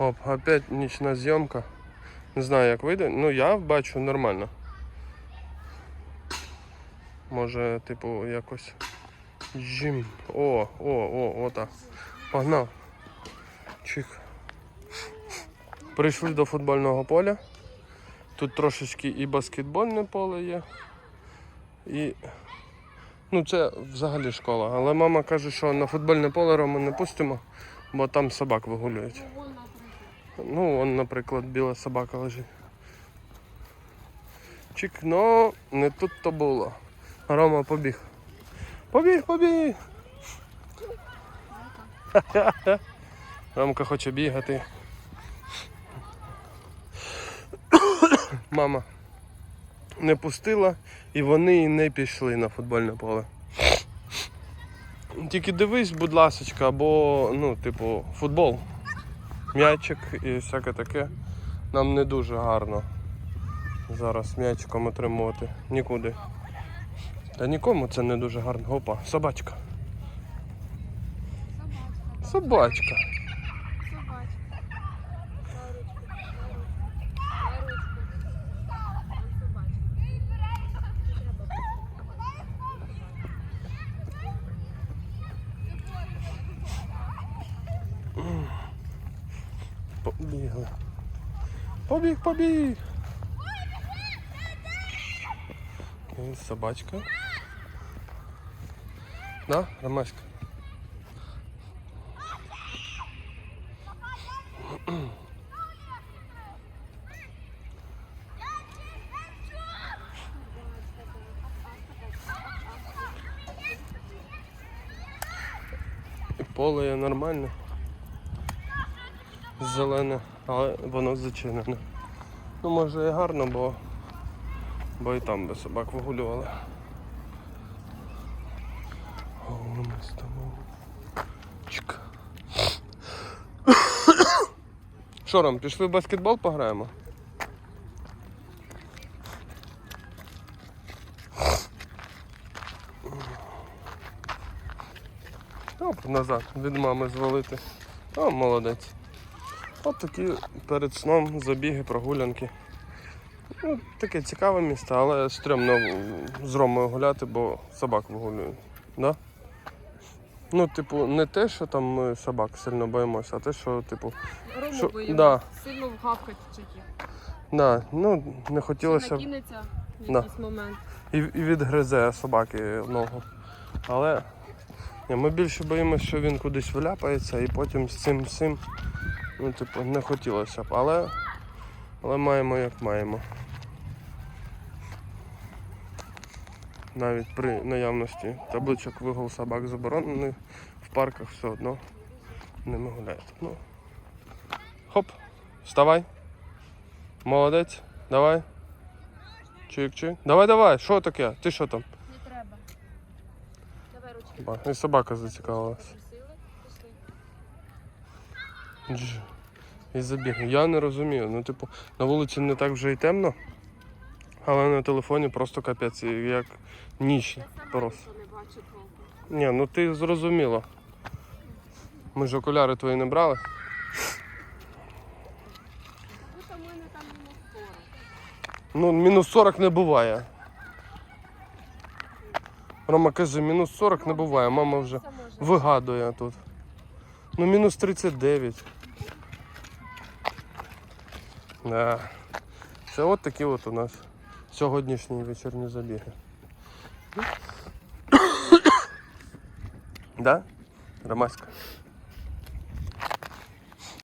Оп, опять нічна зйомка. Не знаю, як вийде. Ну я бачу нормально. Може, типу, якось. Жим. О, о, о, ота. Погнав. Чих. Прийшли до футбольного поля. Тут трошечки і баскетбольне поле є. І. Ну, це взагалі школа. Але мама каже, що на футбольне поле Рому не пустимо, бо там собак вигулюють. Ну, вон, наприклад, біла собака лежить. Чик, ну, не тут то було. Рома побіг. Побіг, побіг. Ромка хоче бігати. Мама не пустила і вони не пішли на футбольне поле. Тільки дивись, будь ласочка, або, ну, типу, футбол. М'ячик і всяке таке. Нам не дуже гарно зараз м'ячиком отримувати. Нікуди. Та нікому це не дуже гарно. Опа, собачка. Собачка. Побігли. Побіг, побіг. І собачка. Да, Ромаська? І поле є нормальне. Зелене, але воно зачинене. Ну може і гарно, бо, бо і там би собак вигулювали. О, ми з. Що, Ром, пішли в баскетбол пограємо? Оп, назад, від мами звалити. О, молодець. От такі перед сном забіги, прогулянки. Ну, таке цікаве місце, але стрьомно з Ромою гуляти, бо собак вигулюють. Да? Ну, типу, не те, що там ми собак сильно боїмося, а те, що, типу, Рому Що- боїмо. да. Сильно вгавкать чеків. да, ну, не хотілося б накинеться в Да. момент. і, і відгризе собаки ногу. Але ні, ми більше боїмося, що він кудись вляпається і потім з цим всім, ну, типу, не хотілося б. Але, але маємо як маємо. Навіть при наявності табличок вигул собак заборонений, в парках все одно ними гуляють. Ну. Хоп, вставай. Молодець, давай. Чик-чик. Давай, давай, що таке? Ти що там? Не треба. Давай ручки. І собака зацікавилась. Дж. І забіг. Я не розумію. Ну, типу, на вулиці не так вже й темно, але на телефоні просто капець, як ніч просто. Ні, ну ти зрозуміла. Ми ж окуляри твої не брали. Будь у мене там мінус 40. Ну, мінус 40 не буває. Рома каже, мінус 40 не буває, мама вже вигадує тут. Ну, мінус 39. Да. Це от такі от у нас сьогоднішні вечірні забіги. Да? Ромаська?